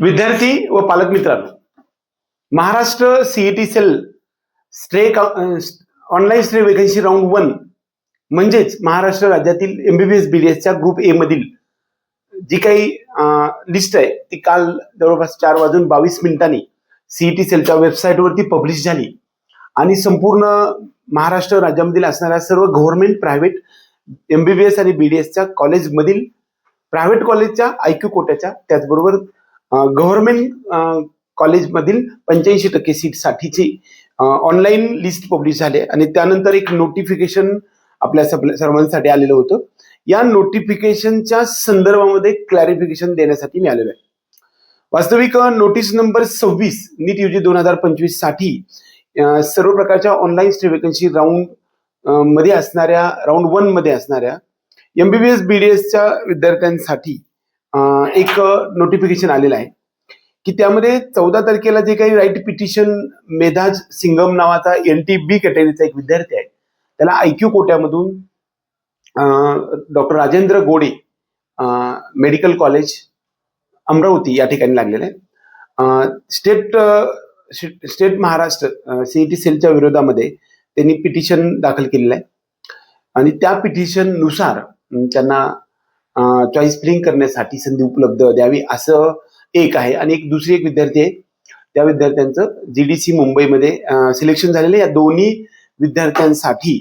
विद्यार्थी व पालक मित्रांनो Maharashtra CET cell stray online stray vacancy round one म्हणजेच महाराष्ट्र राज्यातील एमबीबीएस बीडीएसच्या ग्रुप ए मधील जी काही लिस्ट आहे ती काल जवळपास चार वाजून बावीस मिनिटांनी सीईटी सेलच्या वेबसाईटवरती पब्लिश झाली. आणि संपूर्ण महाराष्ट्र राज्यामधील असणाऱ्या सर्व गव्हर्नमेंट प्रायव्हेट एमबीबीएस आणि बीडीएसच्या कॉलेजमधील प्रायव्हेट कॉलेजच्या आयक्यू कोट्याच्या त्याचबरोबर गव्हर्नमेंट कॉलेजमधील पंच्याऐंशी टक्के सीटसाठीची ऑनलाईन लिस्ट पब्लिश झाली आणि त्यानंतर एक नोटिफिकेशन आपल्या सर्वांसाठी आलेलं होतं. या नोटिफिकेशनच्या संदर्भामध्ये क्लॅरिफिकेशन देण्यासाठी मी आलेलो आहे. वास्तविक नोटीस नंबर सव्वीस नीट युजी दोन हजार पंचवीससाठी सर्व प्रकारच्या ऑनलाईन स्टे वेकन्सी राऊंडमध्ये असणाऱ्या राऊंड वनमध्ये असणाऱ्या एमबीबीएस बीडीएसच्या विद्यार्थ्यांसाठी एक नोटिफिकेशन आलेलं आहे. की त्यामध्ये चौदा तारखेला जे काही राईट पिटिशन मेधाज सिंगम नावाचा एन टी बी कॅटेगरीचा एक विद्यार्थी आहे. त्याला IQ कोट्यामधून doctor Rajendra Gode medical college Amravati या ठिकाणी लागलेलं आहे स्टेट स्टेट महाराष्ट्र सीईटी सेलच्या विरोधामध्ये त्यांनी पिटिशन दाखल केलेलं आहे. आणि त्या पिटिशननुसार त्यांना चॉईस फिलिंग करण्यासाठी संधी उपलब्ध द्यावी असं एक आहे. आणि एक दुसरी एक विद्यार्थी आहे. त्या विद्यार्थ्यांचं जीडीसी मुंबईमध्ये सिलेक्शन झालेलं या दोन्ही विद्यार्थ्यांसाठी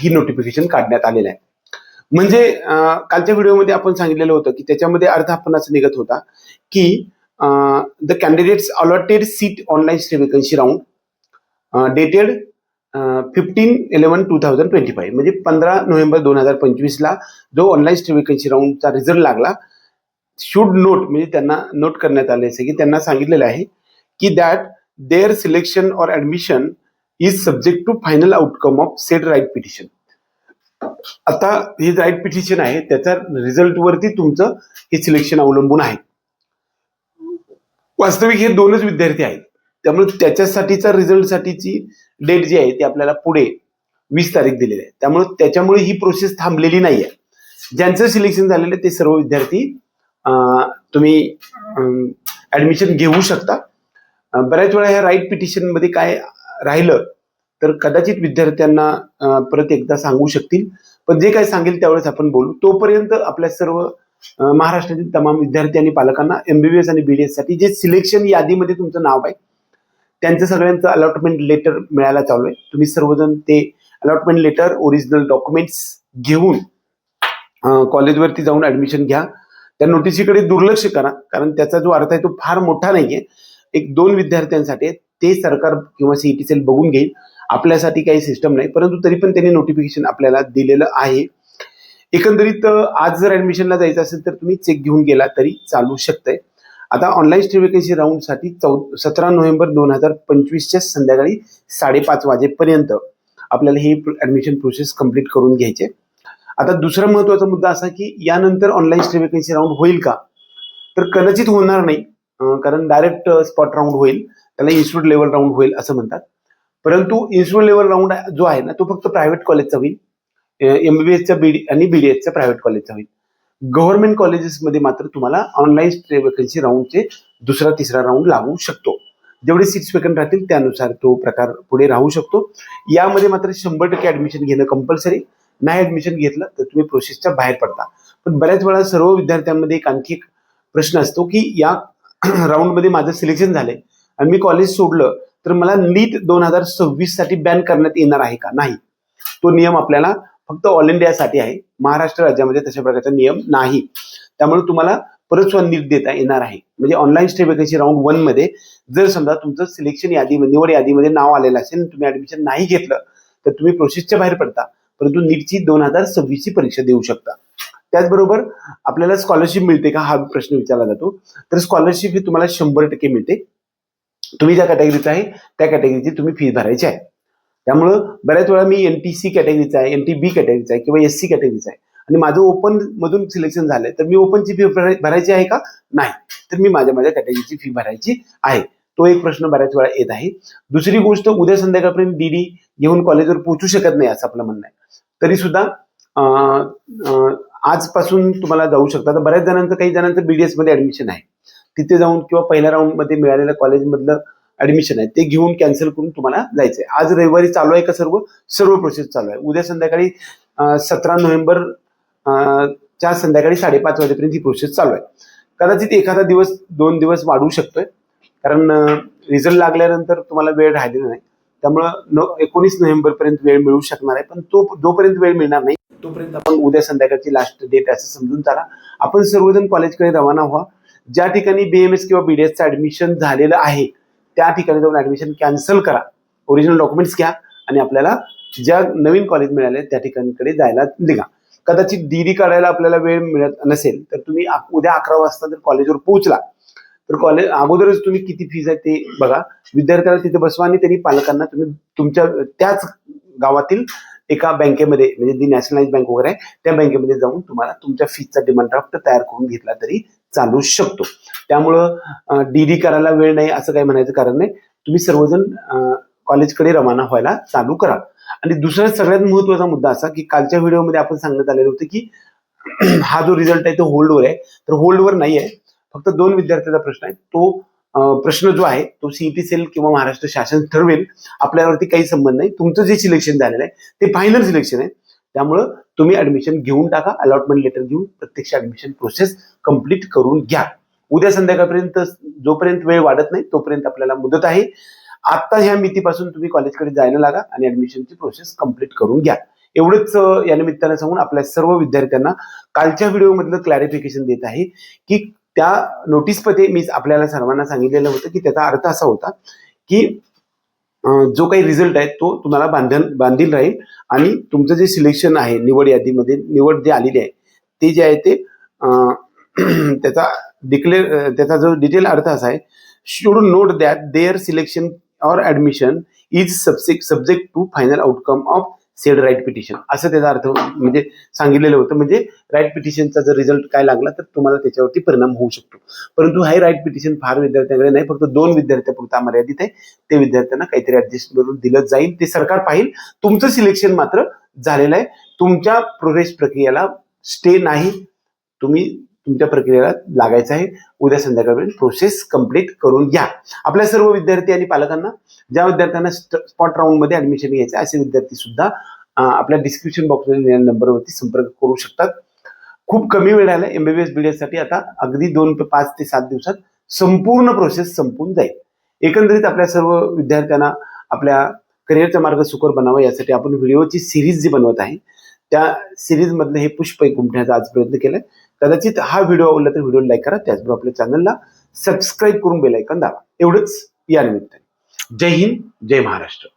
ही नोटिफिकेशन काढण्यात आलेलं आहे. म्हणजे कालच्या व्हिडिओमध्ये आपण सांगितलेलं होतं की त्याच्यामध्ये अर्थ आपण असं निघत होता की the candidates allotted seat online vacancy round dated fifteen eleven two thousand twenty five म्हणजे पंधरा नोव्हेंबर दोन हजार पंचवीसला जो ऑनलाईन स्टे वेकन्सी राऊंडचा रिझल्ट लागला शुड नोट म्हणजे त्यांना नोट करण्यात आले असे की त्यांना सांगितलेलं आहे की that their selection or admission is subject to final outcome of set right petition आता हे राईट पिटिशन आहे त्याच्या रिझल्टवरती तुमचं हे सिलेक्शन अवलंबून आहे. वास्तविक हे दोनच विद्यार्थी आहेत. त्यामुळे त्याच्यासाठीचा रिझल्टसाठीची डेट जी आहे ती आपल्याला पुढे वीस तारीख दिलेली आहे. त्यामुळे त्याच्यामुळे ही प्रोसेस थांबलेली नाही आहे ज्यांचं सिलेक्शन झालेलं आहे ते सर्व विद्यार्थी तुम्ही ऍडमिशन घेऊ शकता. बऱ्याच वेळा ह्या राईट पिटिशनमध्ये काय राहिलं तर कदाचित विद्यार्थ्यांना परत एकदा सांगू शकतील. पण जे काय सांगेल त्यावेळेस आपण बोलू. तोपर्यंत आपल्या सर्व महाराष्ट्रातील तमाम विद्यार्थी आणि पालकांना एमबीबीएस आणि बीडीएससाठी जे सिलेक्शन यादीमध्ये तुमचं नाव आहे त्यांचं सगळ्यांचं अलॉटमेंट लेटर मिळायला चालू आहे. तुम्ही सर्वजण ते अलॉटमेंट लेटर ओरिजिनल डॉक्युमेंट्स घेऊन कॉलेजवरती जाऊन ऍडमिशन घ्या. त्या नोटिसीकडे दुर्लक्ष करा कारण त्याचा जो अर्थ आहे तो फार मोठा नाहीये. एक दोन विद्यार्थ्यांसाठी ते सरकार किंवा सीईटी सेल बघून घेईल. आपल्यासाठी काही सिस्टम नाही परंतु तरी पण त्यांनी नोटिफिकेशन आपल्याला दिलेलं आहे. एकंदरीत आज जर ऍडमिशनला जायचं असेल तर तुम्ही चेक घेऊन गेला तरी चालू शकतंय. आता ऑनलाईन स्टे वेकन्सी राऊंडसाठी चौ सतरा नोव्हेंबर दोन हजार पंचवीसच्या संध्याकाळी साडेपाच वाजेपर्यंत आपल्याला ही ऍडमिशन प्रोसेस कंप्लीट करून घ्यायचे. आता दुसरा महत्त्वाचा मुद्दा असा की यानंतर ऑनलाईन स्टे वेकन्सी राऊंड होईल का? तर कदाचित होणार नाही कारण डायरेक्ट स्पॉट राऊंड होईल त्याला इन्स्टिट्यूट लेवल राऊंड होईल असं म्हणतात. परंतु इन्स्टिट्यूट लेवल राऊंड जो आहे ना तो फक्त प्रायव्हेट कॉलेजचा होईल एमबीबीएसच्या बीडी आणि बीडीएसच्या प्रायव्हेट कॉलेजचा होईल. गव्हर्नमेंट कॉलेजेसमध्ये मात्र तुम्हाला ऑनलाईन स्टे वेकन्सी राऊंडचे दुसरा तिसरा राऊंड लागू शकतो. जेवढे सीट्स वेकंट राहतील त्यानुसार तो प्रकार पुढे राहू शकतो. यामध्ये मात्र शंभर टक्के ऍडमिशन घेणं कंपल्सरी नाही ऍडमिशन घेतलं तर तुम्ही प्रोसेसच्या बाहेर पडता. पण बऱ्याच वेळा सर्व विद्यार्थ्यांमध्ये एक आणखी एक प्रश्न असतो की या राऊंडमध्ये माझं सिलेक्शन झालंय आणि मी कॉलेज सोडलं तर मला नीट दोन हजार सव्वीससाठी बॅन करण्यात येणार आहे का? नाही. तो नियम आपल्याला फक्त ऑल इंडियासाठी आहे. महाराष्ट्र राज्यामध्ये तशा प्रकारचा नियम नाही. त्यामुळे तुम्हाला परत सुद्धा देता येणार आहे. म्हणजे ऑनलाईन स्टे वेकन्सी राऊंड वनमध्ये जर समजा तुमचं सिलेक्शन यादी निवड यादीमध्ये नाव आलेलं असेल तुम्ही ऍडमिशन नाही घेतलं तर तुम्ही प्रोसेसच्या बाहेर पडता. परंतु नीटची दोन हजार सव्वीसची परीक्षा देऊ शकता. त्याचबरोबर आपल्याला स्कॉलरशिप मिळते का? हा प्रश्न विचारला जातो. तर स्कॉलरशिप ही तुम्हाला शंभर टक्के मिळते. तुम्ही ज्या कॅटेगरीचा आहे त्या कॅटेगरीची तुम्ही फी भरायची आहे. त्यामुळं बऱ्याच वेळा मी एन टी सी कॅटेगरीचा आहे एन टी बी कॅटेगरीचा आहे किंवा एस सी कॅटेगरीचा आहे. आणि माझं ओपन मधून सिलेक्शन झालंय तर मी ओपनची फी भरायची आहे का? नाही. तर मी माझ्या माझ्या कॅटेगरीची फी भरायची आहे. तो एक प्रश्न बऱ्याच वेळा येत आहे. दुसरी गोष्ट उद्या संध्याकाळपर्यंत डीडी घेऊन कॉलेजवर पोहोचू शकत नाही असं आपलं म्हणणं आहे. तरी सुद्धा आजपासून तुम्हाला जाऊ शकता. तर बऱ्याच जणांचं काही जणांचं बीडीएसमध्ये ऍडमिशन आहे. तिथे जाऊन किंवा पहिल्या राऊंडमध्ये मिळालेल्या कॉलेजमधलं ऍडमिशन आहे ते घेऊन कॅन्सल करून तुम्हाला जायचं आहे आज रविवारी चालू आहे का सर्व? सर्व प्रोसेस चालू आहे. उद्या संध्याकाळी सतरा नोव्हेंबर च्या संध्याकाळी साडेपाच वाजेपर्यंत ही प्रोसेस चालू आहे. कदाचित एखादा दिवस दोन दिवस वाढू शकतोय. कारण रिझल्ट लागल्यानंतर तुम्हाला वेळ राहिलेला नाही. त्यामुळं न एकोणीस नोव्हेंबर पर्यंत वेळ मिळू शकणार आहे. पण तो जोपर्यंत वेळ मिळणार नाही तोपर्यंत आपण उद्या संध्याकाळची लास्ट डेट असं समजून चाला. आपण सर्वजण कॉलेजकडे रवाना व्हा. ज्या ठिकाणी बीएमएस किंवा बीडीएसचं ऍडमिशन झालेलं आहे त्या ठिकाणी जाऊन ऍडमिशन कॅन्सल करा. ओरिजिनल डॉक्युमेंट्स घ्या आणि आपल्याला ज्या नवीन कॉलेज मिळाले त्या ठिकाणकडे जायला निघा. कदाचित डीडी काढायला आपल्याला वेळ मिळत नसेल तर तुम्ही उद्या अकरा वाजता जर कॉलेजवर पोहोचला तर कॉलेज अगोदरच तुम्ही किती फीज आहे ते बघा. विद्यार्थ्याला तिथे बसवा आणि त्यांनी पालकांना तुम्ही तुमच्या त्याच गावातील एका बँकेमध्ये म्हणजे जी नॅशनलाइज बँक वगैरे आहे त्या बँकेमध्ये जाऊन तुम्हाला तुमच्या फीजचा डिमांड ड्राफ्ट तयार करून घेतला तरी चालू शकतो. त्यामुळं डीडी करायला वेळ नाही असं काही म्हणायचं कारण नाही. तुम्ही सर्वजण कॉलेजकडे रवाना व्हायला चालू करा. आणि दुसरा सगळ्यात महत्त्वाचा मुद्दा असा की कालच्या व्हिडिओमध्ये आपण सांगण्यात आलेलं होतं की हा जो रिझल्ट आहे तो होल्डवर आहे. तर होल्डवर नाही आहे. फक्त दोन विद्यार्थ्याचा प्रश्न आहे. तो प्रश्न जो आहे तो सीईटी सेल किंवा महाराष्ट्र शासन ठरवेल. आपल्यावरती काही संबंध नाही. तुमचं जे सिलेक्शन झालेलं आहे ते फायनल सिलेक्शन आहे. त्यामुळं तुम्ही ऍडमिशन घेऊन टाका. अलॉटमेंट लेटर घेऊन प्रत्यक्ष ऍडमिशन प्रोसेस कंप्लीट करून घ्या. उद्या संध्याकाळपर्यंत जोपर्यंत वेळ वाढत नाही तोपर्यंत आपल्याला मुदत आहे. आता ह्या मितीपासून तुम्ही कॉलेजकडे जायला लागा आणि ऍडमिशनची प्रोसेस कंप्लीट करून घ्या. एवढंच या निमित्तानं सांगून आपल्या सर्व विद्यार्थ्यांना कालच्या व्हिडिओमधलं क्लॅरिफिकेशन देत आहे की त्या नोटीसमध्ये मी आपल्याला सर्वांना सांगितलेलं होतं की त्याचा अर्थ असा होता की जो काही रिझल्ट आहे तो तुम्हाला बांधन बांधील राहील आणि तुमचं जे सिलेक्शन आहे निवड यादीमध्ये निवड जे आलेली आहे ते जे आहे ते त्याचा डिक्लेअर त्याचा जो डिटेल अर्थ असा आहे should note that their selection or admission is subject subject to final outcome of said right petition असं त्याचा अर्थ म्हणजे सांगितलेलं होतं. म्हणजे राईट पिटिशनचा जर रिझल्ट काय लागला तर तुम्हाला त्याच्यावरती परिणाम होऊ शकतो. परंतु हाय राईट पिटिशन फार विद्यार्थ्यांकडे नाही फक्त दोन विद्यार्थ्यापुरता मर्यादित आहे. ते विद्यार्थ्यांना काहीतरी ऍडजस्ट करून दिलं जाईल. ते सरकार पाहिल. तुमचं सिलेक्शन मात्र झालेलं आहे. तुमच्या प्रवेश प्रक्रियेला स्टे नाही. तुम्ही तुमच्या प्रक्रियेला लागायचं आहे. उद्या संध्याकाळपर्यंत प्रोसेस कंप्लीट करून घ्या. आपल्या सर्व विद्यार्थी आणि पालकांना ज्या विद्यार्थ्यांना स्पॉट राऊंडमध्ये ऍडमिशन घ्यायचं आहे, असे विद्यार्थी सुद्धा आपल्या डिस्क्रिप्शन बॉक्समध्ये नंबरवरती संपर्क करू शकतात. खूप कमी वेळ आला एमबीबीएस बीडीएससाठी आता अगदी दोन ते पाच ते सात दिवसात संपूर्ण प्रोसेस संपून जाईल. एकंदरीत आपल्या सर्व विद्यार्थ्यांना आपल्या करिअरचा मार्ग सुकर बनावा यासाठी आपण व्हिडिओची सिरीज जी बनवत आहे त्या सिरीजमधलं हे पुष्प एक आज प्रयत्न केलाय. कदाचित हा व्हिडिओ आवडला तर व्हिडिओ लाईक करा त्याचबरोबर आपल्या चॅनलला सबस्क्राईब करून बेल ऐकन दाबा. एवढंच या निमित्ताने. जय हिंद जय महाराष्ट्र.